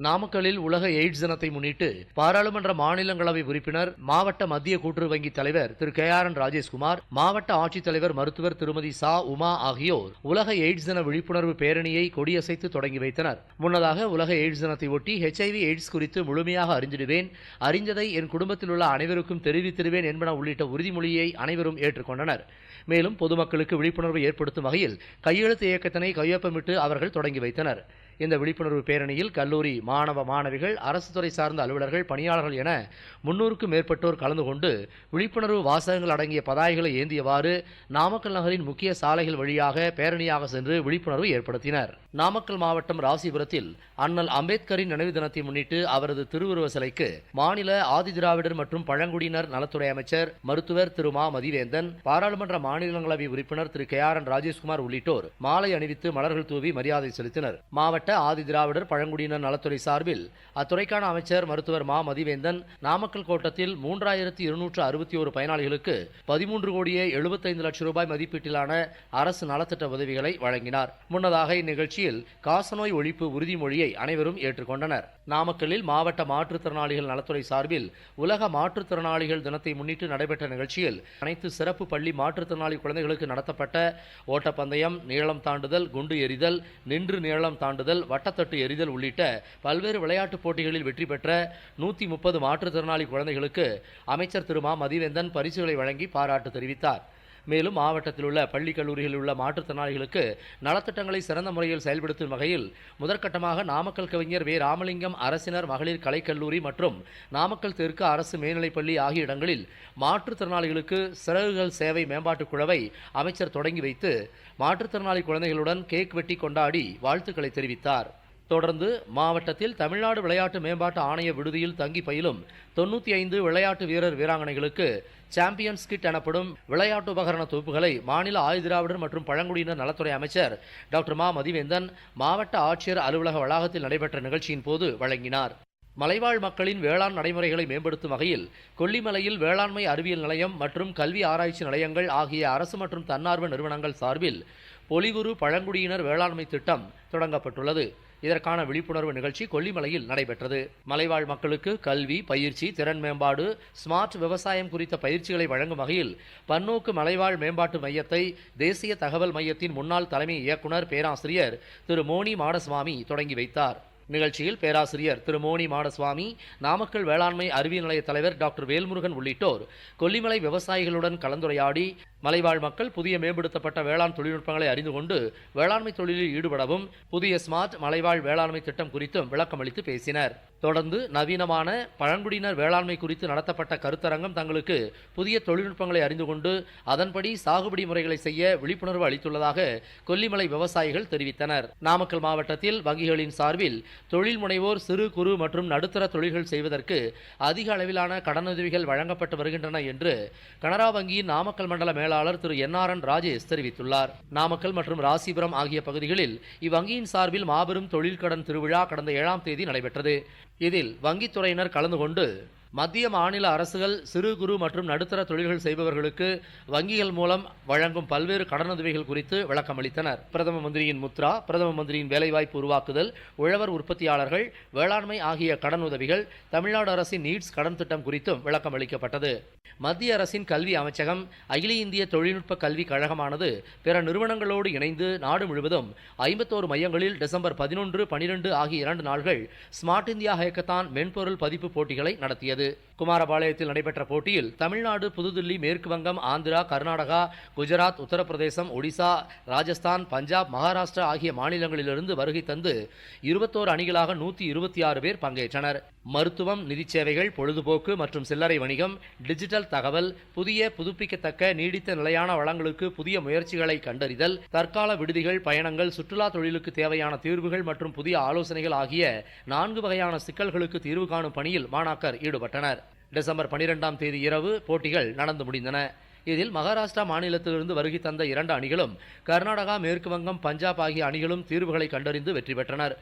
நாமக்கல்லில் உலக எய்ட்ஸ் தினத்தை முன்னிட்டு பாராளுமன்ற மாநிலங்களவை உறுப்பினர் மாவட்ட மத்திய கூட்டுறவு வங்கி தலைவர் திரு. கே. ஆர். என். ராஜேஷ்குமார் மாவட்ட ஆட்சித்தலைவர் மருத்துவர் திருமதி சா. உமா ஆகியோர் உலக எய்ட்ஸ் தின விழிப்புணர்வு பேரணியை கொடியசைத்து தொடங்கி வைத்தனர். முன்னதாக உலக எய்ட்ஸ் தினத்தை ஒட்டி ஹெச்ஐவி எய்ட்ஸ் குறித்து முழுமையாக அறிந்திடுவேன் அறிந்ததை என் குடும்பத்தில் உள்ள அனைவருக்கும் தெரிவித்திடுவேன் என்பன உள்ளிட்ட உறுதிமொழியை அனைவரும் ஏற்றுக்கொண்டனர். மேலும் பொதுமக்களுக்கு விழிப்புணர்வு ஏற்படுத்தும் வகையில் கையெழுத்து இயக்கத்தினை கையொப்பமிட்டு அவர்கள் தொடங்கி வைத்தனர். இந்த விழிப்புணர்வு பேரணியில் கல்லூரி மாணவ மாணவிகள் அரசு துறை சார்ந்த அலுவலர்கள் பணியாளர்கள் என முன்னூறுக்கும் மேற்பட்டோர் கலந்து கொண்டு விழிப்புணர்வு வாசகங்கள் அடங்கிய பதாகைகளை ஏந்தியவாறு நாமக்கல் நகரின் முக்கிய சாலைகள் வழியாக பேரணியாக சென்று விழிப்புணர்வு ஏற்படுத்தினர். நாமக்கல் மாவட்டம் ராசிபுரத்தில் அண்ணல் அம்பேத்கரின் நினைவு தினத்தை முன்னிட்டு அவரது திருவுருவ சிலைக்கு மாநில ஆதிதிராவிடர் மற்றும் பழங்குடியினர் நலத்துறை அமைச்சர் மருத்துவர் திரு மா. மதிவேந்தன் பாராளுமன்ற மாநிலங்களவை உறுப்பினர் திரு கே. ஆர். என். ராஜேஷ்குமார் உள்ளிட்டோர் மாலை அணிவித்து மலர்கள் தூவி மரியாதை செலுத்தினர். மாவட்ட ஆதிதிராவிடர் பழங்குடியினர் நலத்துறை சார்பில் அத்துறைக்கான அமைச்சர் மருத்துவர் மா. மதிவேந்தன் நாமக்கல் கோட்டத்தில் மூன்றாயிரத்தி இருநூற்று அறுபத்தி ஒரு பயனாளிகளுக்கு பதிமூன்று கோடியே எழுபத்தைந்து லட்சம் ரூபாய் மதிப்பீட்டிலான அரசு நலத்திட்ட உதவிகளை வழங்கினார். முன்னதாக இந்நிகழ்ச்சியில் காசநோய் ஒழிப்பு உறுதிமொழியை அனைவரும் ஏற்றுக்கொண்டனர். நாமக்கல்லில் மாவட்ட மாற்றுத்திறனாளிகள் நலத்துறை சார்பில் உலக மாற்றுத்திறனாளிகள் தினத்தை முன்னிட்டு நடைபெற்ற நிகழ்ச்சியில் அனைத்து சிறப்பு பள்ளி மாற்றுத்திறனாளி குழந்தைகளுக்கு நடத்தப்பட்ட ஓட்டப்பந்தயம் நீளம் தாண்டுதல் குண்டு எறிதல் நின்று நீளம் தாண்டுதல் வட்டத்தட்டு எறிதல் உள்ளிட்ட பல்வேறு விளையாட்டுப் போட்டிகளில் வெற்றி பெற்ற நூற்றி முப்பது மாற்றுத்திறனாளி குழந்தைகளுக்கு அமைச்சர் திரு மா மதிவேந்தன் பரிசுகளை வழங்கி பாராட்டு தெரிவித்தார். மேலும் மாவட்டத்தில் உள்ள பள்ளி கல்லூரிகளில் உள்ள மாற்றுத்திறனாளிகளுக்கு நலத்திட்டங்களை சிறந்த முறையில் செயல்படுத்தும் வகையில் முதற்கட்டமாக நாமக்கல் கவிஞர் வே. ராமலிங்கம் அரசினர் மகளிர் கலைக்கல்லூரி மற்றும் நாமக்கல் தெற்கு அரசு மேல்நிலைப்பள்ளி ஆகிய இடங்களில் மாற்றுத்திறனாளிகளுக்கு சிறகுகள் சேவை மேம்பாட்டுக் குழுவை அமைச்சர் தொடங்கி வைத்து மாற்றுத்திறனாளி குழந்தைகளுடன் கேக் வெட்டி கொண்டாடி வாழ்த்துக்களை தெரிவித்தார். தொடர்ந்து மாவட்டத்தில் தமிழ்நாடு விளையாட்டு மேம்பாட்டு ஆணைய விடுதியில் தங்கி பயிலும் தொண்ணூற்றி ஐந்து விளையாட்டு வீரர் வீராங்கனைகளுக்கு சாம்பியன்ஸ் கிட் எனப்படும் விளையாட்டு உபகரண தொகுப்புகளை மாநில ஆயுதிராவிடர் மற்றும் பழங்குடியினர் நலத்துறை அமைச்சர் டாக்டர் மா. மதிவேந்தன் மாவட்ட ஆட்சியர் அலுவலக வளாகத்தில் நடைபெற்ற நிகழ்ச்சியின் போது வழங்கினார். மலைவாழ் மக்களின் வேளாண் நடைமுறைகளை மேம்படுத்தும் வகையில் கொல்லிமலையில் வேளாண்மை அறிவியல் நிலையம் மற்றும் கல்வி ஆராய்ச்சி நிலையங்கள் ஆகிய அரசு மற்றும் தன்னார்வ நிறுவனங்கள் சார்பில் பொலிவுறு பழங்குடியினர் வேளாண்மை திட்டம் தொடங்கப்பட்டுள்ளது. இதற்கான விழிப்புணர்வு நிகழ்ச்சி கொல்லிமலையில் நடைபெற்றது. மலைவாழ் மக்களுக்கு கல்வி பயிற்சி திறன் மேம்பாடு ஸ்மார்ட் விவசாயம் குறித்த பயிற்சிகளை வழங்கும் வகையில் பன்னோக்கு மலைவாழ் மேம்பாட்டு மையத்தை தேசிய தகவல் மையத்தின் முன்னாள் தலைமை இயக்குனர் பேராசிரியர் திரு மோனி மாடசுவாமி தொடங்கி வைத்தார். நிகழ்ச்சியில் பேராசிரியர் திரு மோனி மாடசுவாமி நாமக்கல் வேளாண்மை அறிவியல் நிலைய தலைவர் டாக்டர் வேல்முருகன் உள்ளிட்டோர் கொல்லிமலை விவசாயிகளுடன் கலந்துரையாடி மலைவாழ் மக்கள் புதிய மேம்படுத்தப்பட்ட வேளாண் தொழில்நுட்பங்களை அறிந்து கொண்டு வேளாண்மை தொழிலில் ஈடுபடவும் புதிய ஸ்மார்ட் மலைவாழ் வேளாண்மை திட்டம் குறித்தும் விளக்கமளித்து பேசினர். தொடர்ந்து நவீனமான பழங்குடியினர் வேளாண்மை குறித்து நடத்தப்பட்ட கருத்தரங்கம் தங்களுக்கு புதிய தொழில்நுட்பங்களை அறிந்து கொண்டு அதன்படி சாகுபடி முறைகளை செய்ய விழிப்புணர்வு அளித்துள்ளதாக கொல்லிமலை விவசாயிகள் தெரிவித்தனர். நாமக்கல் மாவட்டத்தில் வங்கிகளின் சார்பில் தொழில் முனைவோர் சிறு குறு மற்றும் நடுத்தர தொழில்கள் செய்வதற்கு அதிக அளவிலான கடனுதவிகள் வழங்கப்பட்டு வருகின்றன என்று கனரா வங்கியின் நாமக்கல் மண்டல மேலாளர் திரு என் ஆர் என் ராஜேஷ் தெரிவித்துள்ளார். நாமக்கல் மற்றும் ராசிபுரம் ஆகிய பகுதிகளில் இவ்வங்கியின் சார்பில் மாபெரும் தொழில் கடன் திருவிழா கடந்த ஏழாம் தேதி நடைபெற்றது. இதில் வங்கித்துறையினர் கலந்து கொண்டு மத்திய மாநில அரசுகள் சிறு குறு மற்றும் நடுத்தர தொழில்கள் செய்பவர்களுக்கு வங்கிகள் மூலம் வழங்கும் பல்வேறு கடனுதவிகள் குறித்து விளக்கமளித்தனர் பிரதம மந்திரியின் முத்ரா பிரதம மந்திரியின் வேலைவாய்ப்பு உருவாக்குதல் உழவர் உற்பத்தியாளர்கள் வேளாண்மை ஆகிய கடனுதவிகள் தமிழ்நாடு அரசின் நீட்ஸ் கடன் திட்டம் குறித்தும் விளக்கமளிக்கப்பட்டது மத்திய அரசின் கல்வி அமைச்சகம் அகில இந்திய தொழில்நுட்ப கல்விக் கழகமானது பிற நிறுவனங்களோடு இணைந்து நாடு முழுவதும் ஐம்பத்தோரு மையங்களில் டிசம்பர் பதினொன்று பனிரெண்டு ஆகிய இரண்டு நாள்கள் ஸ்மார்ட் இந்தியா ஹேக்கத்தான் மென்பொருள் பதிப்பு போட்டிகளை நடத்தியது. it குமாரபாளையத்தில் நடைபெற்ற போட்டியில் தமிழ்நாடு புதுதில்லி மேற்கு வங்கம் ஆந்திரா கர்நாடகா குஜராத் உத்தரப்பிரதேசம் ஒடிசா ராஜஸ்தான் பஞ்சாப் மகாராஷ்டிரா ஆகிய மாநிலங்களிலிருந்து வருகை தந்து இருபத்தோரு அணிகளாக நூற்றி இருபத்தி ஆறு பேர் பங்கேற்றனர். மருத்துவம் நிதி சேவைகள் பொழுதுபோக்கு மற்றும் சில்லறை வணிகம் டிஜிட்டல் தகவல் புதிய புதுப்பிக்கத்தக்க நீடித்த நிலையான வளங்களுக்கு புதிய முயற்சிகளை கண்டறிதல் தற்கால விடுதிகள் பயணங்கள் சுற்றுலா தொழிலுக்கு தேவையான தீர்வுகள் மற்றும் புதிய ஆலோசனைகள் ஆகிய நான்கு வகையான சிக்கல்களுக்கு தீர்வு காணும் பணியில் மாணாக்கர் ஈடுபட்டனர். டிசம்பர் பனிரெண்டாம் தேதி இரவு போட்டிகள் நடந்து முடிந்தன. இதில் மகாராஷ்டிரா மாநிலத்திலிருந்து வருகை தந்த இரண்டு அணிகளும் கர்நாடகா மேற்கு வங்கம் பஞ்சாப் ஆகிய அணிகளும் தீர்வுகளை கண்டறிந்து வெற்றி பெற்றனர்.